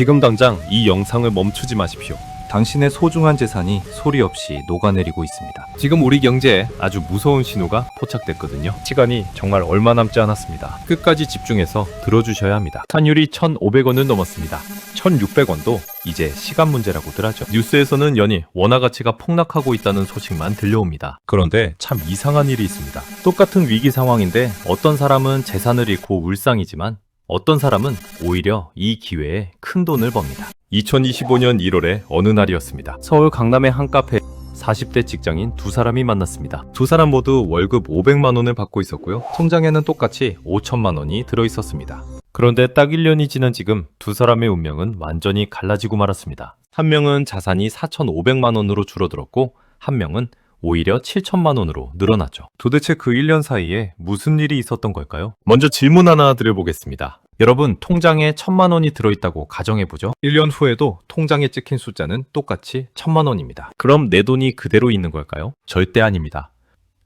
지금 당장 이 영상을 멈추지 마십시오. 당신의 소중한 재산이 소리 없이 녹아내리고 있습니다. 지금 우리 경제에 아주 무서운 신호가 포착됐거든요. 시간이 정말 얼마 남지 않았습니다. 끝까지 집중해서 들어주셔야 합니다. 환율이 1,500원을 넘었습니다. 1,600원도 이제 시간 문제라고들 하죠. 뉴스에서는 연일 원화 가치가 폭락하고 있다는 소식만 들려옵니다. 그런데 참 이상한 일이 있습니다. 똑같은 위기 상황인데 어떤 사람은 재산을 잃고 울상이지만 어떤 사람은 오히려 이 기회에 큰 돈을 법니다. 2025년 1월의 어느 날이었습니다. 서울 강남의 한 카페 40대 직장인 두 사람이 만났습니다. 두 사람 모두 월급 500만 원을 받고 있었고요. 통장에는 똑같이 5천만 원이 들어 있었습니다. 그런데 딱 1년이 지난 지금 두 사람의 운명은 완전히 갈라지고 말았습니다. 한 명은 자산이 4,500만 원으로 줄어들었고 한 명은 오히려 7천만 원으로 늘어났죠. 도대체 그 1년 사이에 무슨 일이 있었던 걸까요? 먼저 질문 하나 드려보겠습니다. 여러분, 통장에 천만 원이 들어있다고 가정해보죠. 1년 후에도 통장에 찍힌 숫자는 똑같이 천만 원입니다. 그럼 내 돈이 그대로 있는 걸까요? 절대 아닙니다.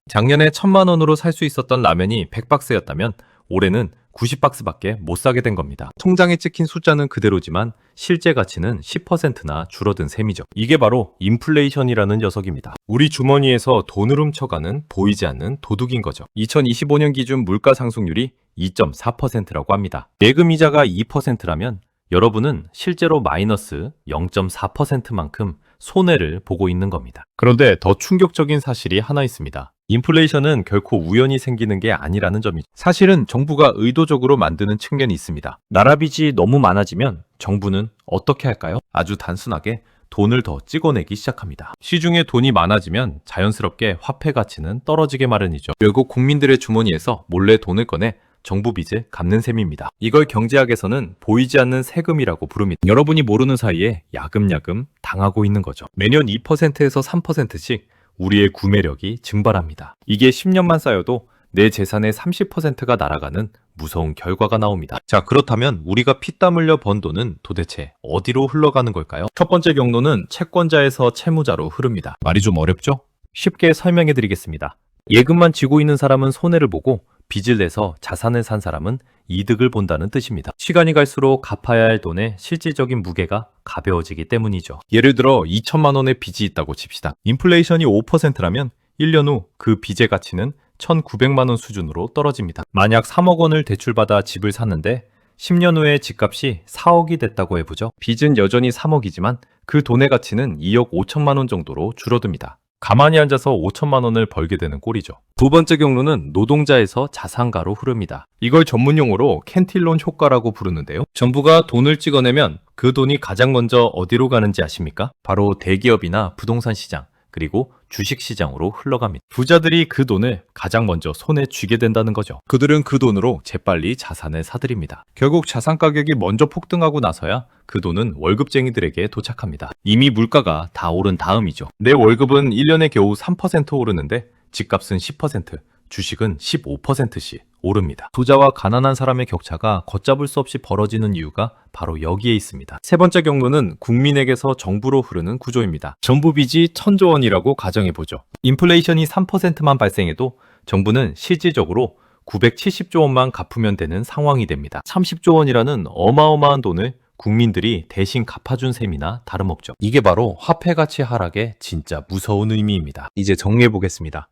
작년에 천만 원으로 살 수 있었던 라면이 100박스였다면 올해는 90박스밖에 못 사게 된 겁니다. 통장에 찍힌 숫자는 그대로지만 실제 가치는 10%나 줄어든 셈이죠. 이게 바로 인플레이션이라는 녀석입니다. 우리 주머니에서 돈을 훔쳐가는 보이지 않는 도둑인 거죠. 2025년 기준 물가 상승률이 2.4%라고 합니다. 예금 이자가 2%라면 여러분은 실제로 마이너스 0.4%만큼 손해를 보고 있는 겁니다. 그런데 더 충격적인 사실이 하나 있습니다. 인플레이션은 결코 우연히 생기는 게 아니라는 점이죠. 사실은 정부가 의도적으로 만드는 측면이 있습니다. 나라 빚이 너무 많아지면 정부는 어떻게 할까요? 아주 단순하게 돈을 더 찍어내기 시작합니다. 시중에 돈이 많아지면 자연스럽게 화폐 가치는 떨어지게 마련이죠. 결국 국민들의 주머니에서 몰래 돈을 꺼내 정부 빚을 갚는 셈입니다. 이걸 경제학에서는 보이지 않는 세금이라고 부릅니다. 여러분이 모르는 사이에 야금야금 당하고 있는 거죠. 매년 2%에서 3%씩 우리의 구매력이 증발합니다. 이게 10년만 쌓여도 내 재산의 30%가 날아가는 무서운 결과가 나옵니다. 자, 그렇다면 우리가 피땀 흘려 번 돈은 도대체 어디로 흘러가는 걸까요? 첫 번째 경로는 채권자에서 채무자로 흐릅니다. 말이 좀 어렵죠? 쉽게 설명해 드리겠습니다. 예금만 지고 있는 사람은 손해를 보고 빚을 내서 자산을 산 사람은 이득을 본다는 뜻입니다. 시간이 갈수록 갚아야 할 돈의 실질적인 무게가 가벼워지기 때문이죠. 예를 들어 2천만 원의 빚이 있다고 칩시다. 인플레이션이 5%라면 1년 후 그 빚의 가치는 1,900만 원 수준으로 떨어집니다. 만약 3억 원을 대출받아 집을 샀는데 10년 후에 집값이 4억이 됐다고 해보죠. 빚은 여전히 3억이지만 그 돈의 가치는 2억 5천만 원 정도로 줄어듭니다. 가만히 앉아서 5천만 원을 벌게 되는 꼴이죠. 두 번째 경로는 노동자에서 자산가로 흐릅니다. 이걸 전문용어로 캔틸론 효과라고 부르는데요. 정부가 돈을 찍어내면 그 돈이 가장 먼저 어디로 가는지 아십니까? 바로 대기업이나 부동산 시장, 그리고 주식 시장으로 흘러갑니다. 부자들이 그 돈을 가장 먼저 손에 쥐게 된다는 거죠. 그들은 그 돈으로 재빨리 자산을 사들입니다. 결국 자산 가격이 먼저 폭등하고 나서야 그 돈은 월급쟁이들에게 도착합니다. 이미 물가가 다 오른 다음이죠. 내 월급은 1년에 겨우 3% 오르는데 집값은 10%, 주식은 15%씩 오릅니다. 부자와 가난한 사람의 격차가 걷잡을 수 없이 벌어지는 이유가 바로 여기에 있습니다. 세 번째 경로는 국민에게서 정부로 흐르는 구조입니다. 정부 빚이 천조 원이라고 가정해 보죠. 인플레이션이 3%만 발생해도 정부는 실질적으로 970조 원만 갚으면 되는 상황이 됩니다. 30조 원이라는 어마어마한 돈을 국민들이 대신 갚아준 셈이나 다름없죠. 이게 바로 화폐 가치 하락의 진짜 무서운 의미입니다. 이제 정리해 보겠습니다.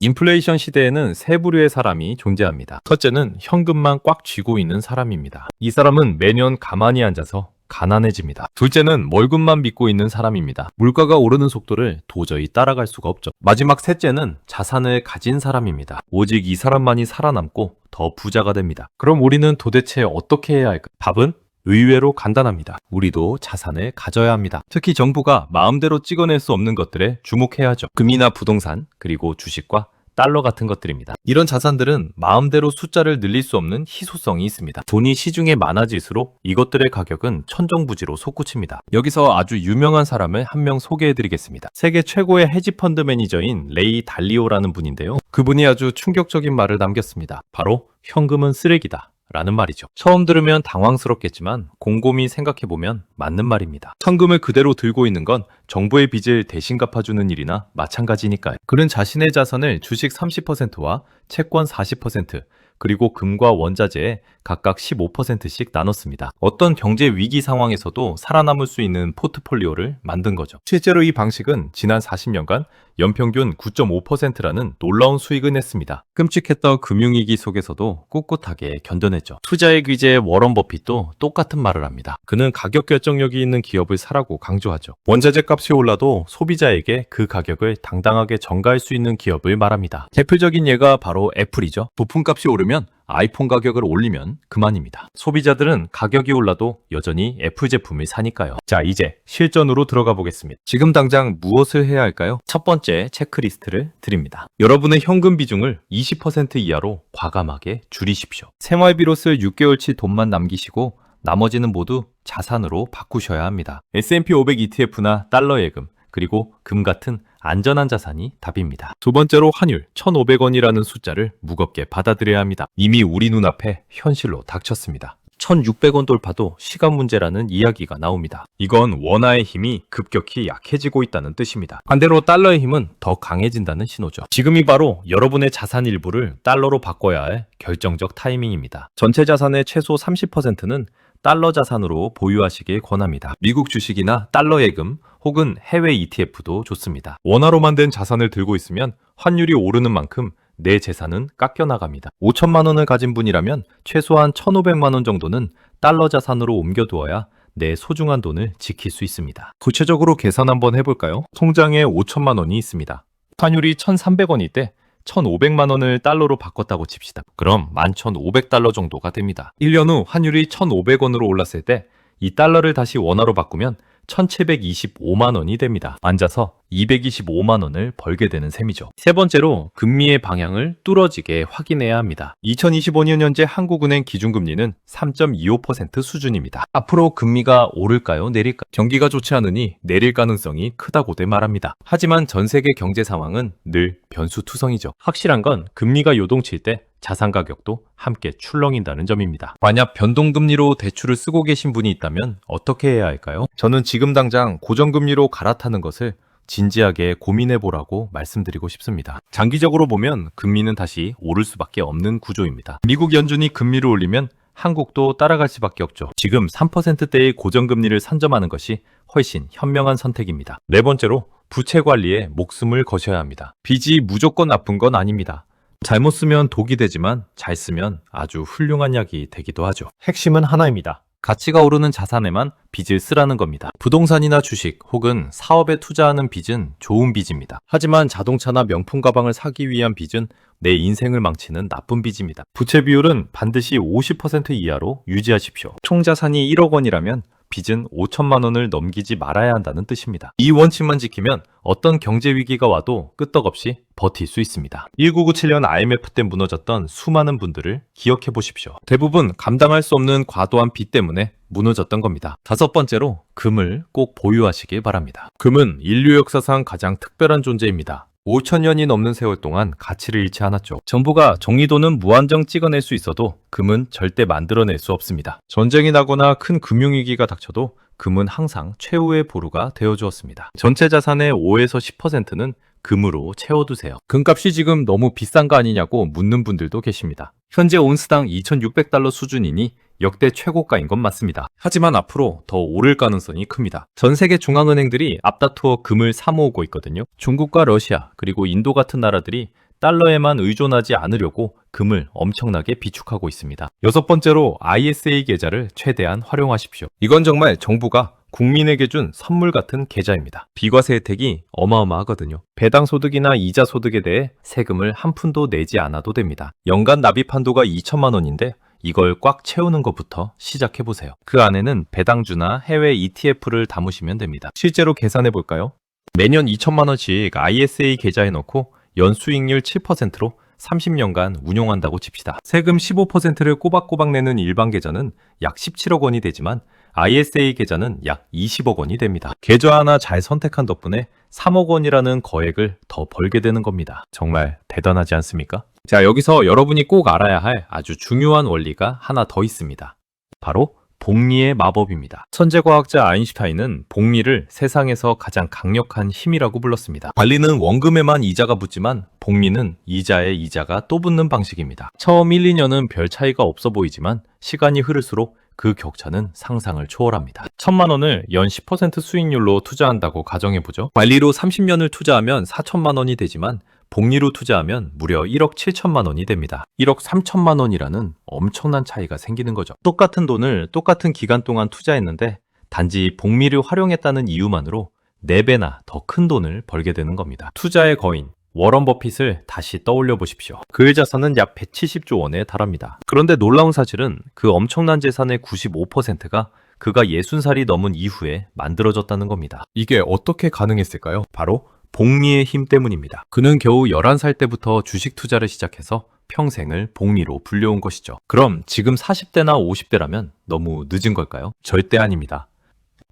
인플레이션 시대에는 세 부류의 사람이 존재합니다. 첫째는 현금만 꽉 쥐고 있는 사람입니다. 이 사람은 매년 가만히 앉아서 가난해집니다. 둘째는 월급만 믿고 있는 사람입니다. 물가가 오르는 속도를 도저히 따라갈 수가 없죠. 마지막 셋째는 자산을 가진 사람입니다. 오직 이 사람만이 살아남고 더 부자가 됩니다. 그럼 우리는 도대체 어떻게 해야 할까? 답은 의외로 간단합니다. 우리도 자산을 가져야 합니다. 특히 정부가 마음대로 찍어낼 수 없는 것들에 주목해야죠. 금이나 부동산, 그리고 주식과 달러 같은 것들입니다. 이런 자산들은 마음대로 숫자를 늘릴 수 없는 희소성이 있습니다. 돈이 시중에 많아질수록 이것들의 가격은 천정부지로 솟구칩니다. 여기서 아주 유명한 사람을 한 명 소개해드리겠습니다. 세계 최고의 헤지펀드 매니저인 레이 달리오라는 분인데요. 그분이 아주 충격적인 말을 남겼습니다. 바로 현금은 쓰레기다. 라는 말이죠. 처음 들으면 당황스럽겠지만 곰곰이 생각해보면 맞는 말입니다. 현금을 그대로 들고 있는 건 정부의 빚을 대신 갚아주는 일이나 마찬가지니까요. 그는 자신의 자산을 주식 30%와 채권 40%, 그리고 금과 원자재에 각각 15%씩 나눴습니다. 어떤 경제 위기 상황에서도 살아남을 수 있는 포트폴리오를 만든 거죠. 실제로 이 방식은 지난 40년간 연평균 9.5%라는 놀라운 수익을 냈습니다. 끔찍했던 금융위기 속에서도 꿋꿋하게 견뎌냈죠. 투자의 귀재 워런 버핏도 똑같은 말을 합니다. 그는 가격 결정력이 있는 기업을 사라고 강조하죠. 원자재 값이 올라도 소비자에게 그 가격을 당당하게 전가할 수 있는 기업을 말합니다. 대표적인 예가 바로 애플이죠. 부품값이 오르면 아이폰 가격을 올리면 그만입니다. 소비자들은 가격이 올라도 여전히 애플 제품을 사니까요. 자, 이제 실전으로 들어가 보겠습니다. 지금 당장 무엇을 해야 할까요? 첫 번째 체크리스트를 드립니다. 여러분의 현금 비중을 20% 이하로 과감하게 줄이십시오. 생활비로 쓸 6개월치 돈만 남기시고 나머지는 모두 자산으로 바꾸셔야 합니다. S&P 500 ETF나 달러 예금, 그리고 금 같은 안전한 자산이 답입니다. 두 번째로 환율 1,500원이라는 숫자를 무겁게 받아들여야 합니다. 이미 우리 눈앞에 현실로 닥쳤습니다. 1,600원 돌파도 시간 문제라는 이야기가 나옵니다. 이건 원화의 힘이 급격히 약해지고 있다는 뜻입니다. 반대로 달러의 힘은 더 강해진다는 신호죠. 지금이 바로 여러분의 자산 일부를 달러로 바꿔야 할 결정적 타이밍입니다. 전체 자산의 최소 30%는 달러 자산으로 보유하시길 권합니다. 미국 주식이나 달러 예금 혹은 해외 ETF도 좋습니다. 원화로 만든 자산을 들고 있으면 환율이 오르는 만큼 내 재산은 깎여 나갑니다. 5천만 원을 가진 분이라면 최소한 1,500만 원 정도는 달러 자산으로 옮겨두어야 내 소중한 돈을 지킬 수 있습니다. 구체적으로 계산 한번 해볼까요? 통장에 5천만 원이 있습니다. 환율이 1,300원일 때 1,500만 원을 달러로 바꿨다고 칩시다. 그럼 11,500달러 정도가 됩니다. 1년 후 환율이 1,500원으로 올랐을 때 이 달러를 다시 원화로 바꾸면 1,725만 원이 됩니다. 앉아서 225만 원을 벌게 되는 셈이죠. 세 번째로 금리의 방향을 뚫어지게 확인해야 합니다. 2025년 현재 한국은행 기준금리는 3.25% 수준입니다. 앞으로 금리가 오를까요? 내릴까요? 경기가 좋지 않으니 내릴 가능성이 크다고들 말합니다. 하지만 전 세계 경제 상황은 늘 변수투성이죠. 확실한 건 금리가 요동칠 때 자산 가격도 함께 출렁인다는 점입니다. 만약 변동금리로 대출을 쓰고 계신 분이 있다면 어떻게 해야 할까요? 저는 지금 당장 고정금리로 갈아타는 것을 진지하게 고민해 보라고 말씀드리고 싶습니다. 장기적으로 보면 금리는 다시 오를 수밖에 없는 구조입니다. 미국 연준이 금리를 올리면 한국도 따라갈 수밖에 없죠. 지금 3%대의 고정금리를 산정하는 것이 훨씬 현명한 선택입니다. 네 번째로 부채 관리에 목숨을 거셔야 합니다. 빚이 무조건 나쁜 건 아닙니다. 잘못 쓰면 독이 되지만 잘 쓰면 아주 훌륭한 약이 되기도 하죠. 핵심은 하나입니다. 가치가 오르는 자산에만 빚을 쓰라는 겁니다. 부동산이나 주식 혹은 사업에 투자하는 빚은 좋은 빚입니다. 하지만 자동차나 명품 가방을 사기 위한 빚은 내 인생을 망치는 나쁜 빚입니다. 부채 비율은 반드시 50% 이하로 유지하십시오. 총 자산이 1억 원이라면 빚은 5천만 원을 넘기지 말아야 한다는 뜻입니다. 이 원칙만 지키면 어떤 경제 위기가 와도 끄떡없이 버틸 수 있습니다. 1997년 IMF 때 무너졌던 수많은 분들을 기억해 보십시오. 대부분 감당할 수 없는 과도한 빚 때문에 무너졌던 겁니다. 다섯 번째로 금을 꼭 보유하시길 바랍니다. 금은 인류 역사상 가장 특별한 존재입니다. 5천년이 넘는 세월 동안 가치를 잃지 않았죠. 정부가 종이돈은 무한정 찍어낼 수 있어도 금은 절대 만들어낼 수 없습니다. 전쟁이 나거나 큰 금융위기가 닥쳐도 금은 항상 최후의 보루가 되어주었습니다. 전체 자산의 5에서 10%는 금으로 채워두세요. 금값이 지금 너무 비싼 거 아니냐고 묻는 분들도 계십니다. 현재 온스당 2,600달러 수준이니 역대 최고가인 건 맞습니다. 하지만 앞으로 더 오를 가능성이 큽니다. 전 세계 중앙은행들이 앞다투어 금을 사모으고 있거든요. 중국과 러시아 그리고 인도 같은 나라들이 달러에만 의존하지 않으려고 금을 엄청나게 비축하고 있습니다. 여섯 번째로 ISA 계좌를 최대한 활용하십시오. 이건 정말 정부가 국민에게 준 선물 같은 계좌입니다. 비과세 혜택이 어마어마하거든요. 배당 소득이나 이자 소득에 대해 세금을 한 푼도 내지 않아도 됩니다. 연간 납입 한도가 2천만 원인데 이걸 꽉 채우는 것부터 시작해 보세요. 그 안에는 배당주나 해외 ETF를 담으시면 됩니다. 실제로 계산해 볼까요? 매년 2천만 원씩 ISA 계좌에 넣고 연수익률 7%로 30년간 운용한다고 칩시다. 세금 15%를 꼬박꼬박 내는 일반 계좌는 약 17억 원이 되지만 ISA 계좌는 약 20억 원이 됩니다. 계좌 하나 잘 선택한 덕분에 3억 원이라는 거액을 더 벌게 되는 겁니다. 정말 대단하지 않습니까? 자, 여기서 여러분이 꼭 알아야 할 아주 중요한 원리가 하나 더 있습니다. 바로 복리의 마법입니다. 천재과학자 아인슈타인은 복리를 세상에서 가장 강력한 힘이라고 불렀습니다. 관리는 원금에만 이자가 붙지만 복리는 이자에 이자가 또 붙는 방식입니다. 처음 1, 2년은 별 차이가 없어 보이지만 시간이 흐를수록 그 격차는 상상을 초월합니다. 천만 원을 연 10% 수익률로 투자한다고 가정해보죠. 관리로 30년을 투자하면 4천만 원이 되지만 복리로 투자하면 무려 1억 7천만 원이 됩니다. 1억 3천만 원이라는 엄청난 차이가 생기는 거죠. 똑같은 돈을 똑같은 기간 동안 투자했는데 단지 복리를 활용했다는 이유만으로 4배나 더 큰 돈을 벌게 되는 겁니다. 투자의 거인 워런 버핏을 다시 떠올려 보십시오. 그의 자산은 약 170조 원에 달합니다. 그런데 놀라운 사실은 그 엄청난 재산의 95%가 그가 60살이 넘은 이후에 만들어졌다는 겁니다. 이게 어떻게 가능했을까요? 바로 복리의 힘 때문입니다. 그는 겨우 11살 때부터 주식 투자를 시작해서 평생을 복리로 불려온 것이죠. 그럼 지금 40대나 50대라면 너무 늦은 걸까요? 절대 아닙니다.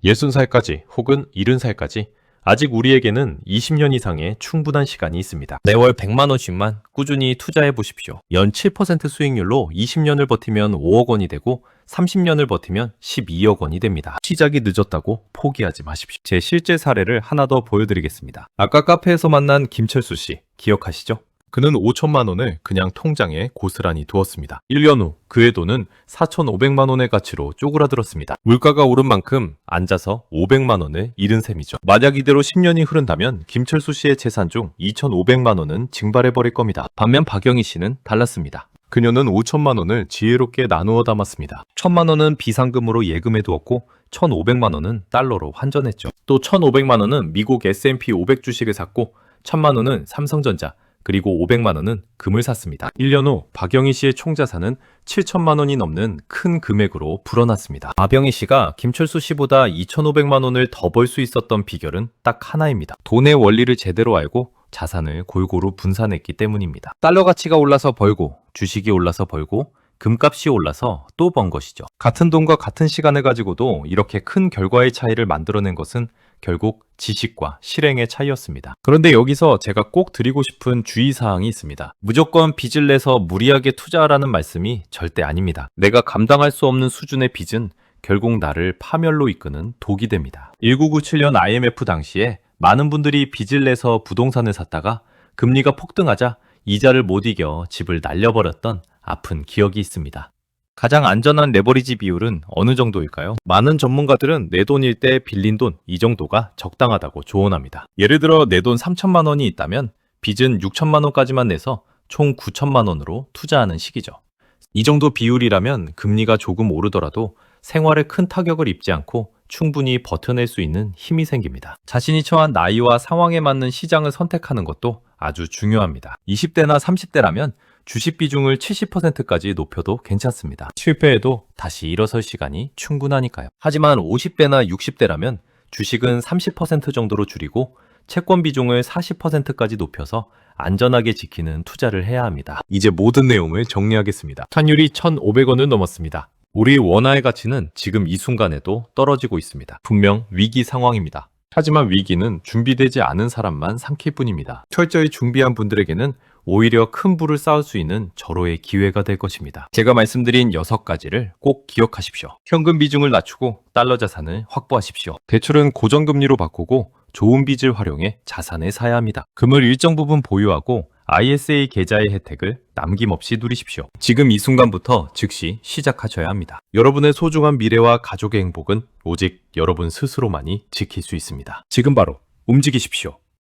60살까지 혹은 70살까지 아직 우리에게는 20년 이상의 충분한 시간이 있습니다. 매월 100만 원씩만 꾸준히 투자해 보십시오. 연 7% 수익률로 20년을 버티면 5억 원이 되고 30년을 버티면 12억 원이 됩니다. 시작이 늦었다고 포기하지 마십시오. 제 실제 사례를 하나 더 보여드리겠습니다. 아까 카페에서 만난 김철수 씨 기억하시죠? 그는 5천만 원을 그냥 통장에 고스란히 두었습니다. 1년 후 그의 돈은 4,500만 원의 가치로 쪼그라들었습니다. 물가가 오른 만큼 앉아서 500만 원을 잃은 셈이죠. 만약 이대로 10년이 흐른다면 김철수 씨의 재산 중 2,500만 원은 증발해 버릴 겁니다. 반면 박영희 씨는 달랐습니다. 그녀는 5천만 원을 지혜롭게 나누어 담았습니다. 1천만 원은 비상금으로 예금해 두었고 1,500만 원은 달러로 환전했죠. 또 1,500만 원은 미국 S&P 500 주식을 샀고 1,000만 원은 삼성전자 그리고 500만 원은 금을 샀습니다. 1년 후 박영희 씨의 총 자산은 7천만 원이 넘는 큰 금액으로 불어났습니다. 박영희 씨가 김철수 씨보다 2,500만 원을 더 벌 수 있었던 비결은 딱 하나입니다. 돈의 원리를 제대로 알고 자산을 골고루 분산했기 때문입니다. 달러 가치가 올라서 벌고 주식이 올라서 벌고 금값이 올라서 또 번 것이죠. 같은 돈과 같은 시간을 가지고도 이렇게 큰 결과의 차이를 만들어낸 것은 결국 지식과 실행의 차이였습니다. 그런데 여기서 제가 꼭 드리고 싶은 주의사항이 있습니다. 무조건 빚을 내서 무리하게 투자하라는 말씀이 절대 아닙니다. 내가 감당할 수 없는 수준의 빚은 결국 나를 파멸로 이끄는 독이 됩니다. 1997년 IMF 당시에 많은 분들이 빚을 내서 부동산을 샀다가 금리가 폭등하자 이자를 못 이겨 집을 날려버렸던 아픈 기억이 있습니다. 가장 안전한 레버리지 비율은 어느 정도일까요? 많은 전문가들은 내 돈일 때 빌린 돈 이 정도가 적당하다고 조언합니다. 예를 들어 내 돈 3천만 원이 있다면 빚은 6천만 원까지만 내서 총 9천만 원으로 투자하는 시기죠. 이 정도 비율이라면 금리가 조금 오르더라도 생활에 큰 타격을 입지 않고 충분히 버텨낼 수 있는 힘이 생깁니다. 자신이 처한 나이와 상황에 맞는 시장을 선택하는 것도 아주 중요합니다. 20대나 30대라면 주식 비중을 70%까지 높여도 괜찮습니다. 실패해도 다시 일어설 시간이 충분하니까요. 하지만 50대나 60대라면 주식은 30% 정도로 줄이고 채권 비중을 40%까지 높여서 안전하게 지키는 투자를 해야 합니다. 이제 모든 내용을 정리하겠습니다. 환율이 1,500원을 넘었습니다. 우리 원화의 가치는 지금 이 순간에도 떨어지고 있습니다. 분명 위기 상황입니다. 하지만 위기는 준비되지 않은 사람만 삼킬 뿐입니다. 철저히 준비한 분들에게는 오히려 큰 부를 쌓을 수 있는 절호의 기회가 될 것입니다. 제가 말씀드린 6가지를 꼭 기억하십시오. 현금 비중을 낮추고 달러 자산을 확보하십시오. 대출은 고정금리로 바꾸고 좋은 빚을 활용해 자산을 사야 합니다. 금을 일정 부분 보유하고 ISA 계좌의 혜택을 남김없이 누리십시오. 지금 이 순간부터 즉시 시작하셔야 합니다. 여러분의 소중한 미래와 가족의 행복은 오직 여러분 스스로만이 지킬 수 있습니다. 지금 바로 움직이십시오.